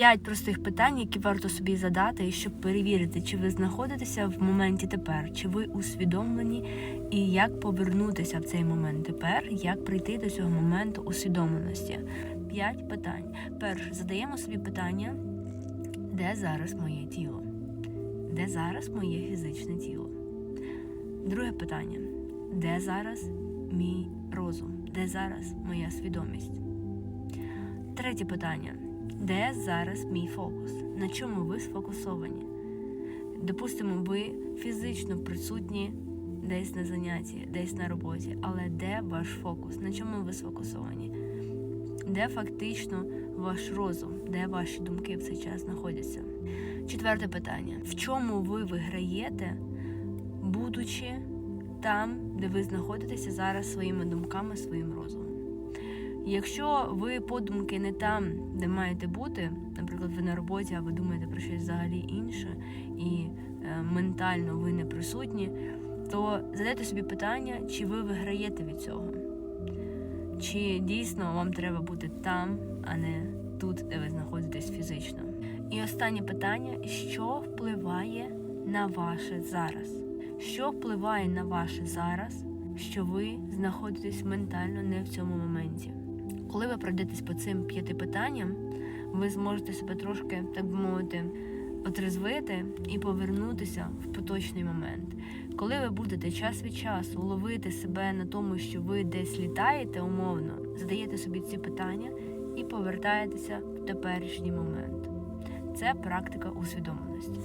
П'ять простих питань, які варто собі задати, щоб перевірити, чи ви знаходитеся в моменті тепер, чи ви усвідомлені, і як повернутися в цей момент тепер, як прийти до цього моменту усвідомленості. П'ять питань. Перше, задаємо собі питання, де зараз моє тіло? Де зараз моє фізичне тіло? Друге питання: де зараз мій розум? Де зараз моя свідомість? Третє питання. Де зараз мій фокус? На чому ви сфокусовані? Допустимо, ви фізично присутні десь на занятті, десь на роботі, але де ваш фокус? На чому ви сфокусовані? Де фактично ваш розум, де ваші думки в цей час знаходяться? Четверте питання: в чому ви виграєте, будучи там, де ви знаходитеся зараз своїми думками, своїм розумом? Якщо ви подумки не там, де маєте бути, наприклад, ви на роботі, а ви думаєте про щось взагалі інше, і е, ментально ви не присутні, то задайте собі питання, чи ви виграєте від цього, чи дійсно вам треба бути там, а не тут, де ви знаходитесь фізично. І останнє питання: що впливає на ваше зараз? Що впливає на ваше зараз, що ви знаходитесь ментально не в цьому моменті? Коли ви пройдетесь по цим п'яти питанням, ви зможете себе трошки, так би мовити, отрезвити і повернутися в поточний момент. Коли ви будете час від часу ловити себе на тому, що ви десь літаєте умовно, задаєте собі ці питання і повертаєтеся в теперішній момент. Це практика усвідомленості.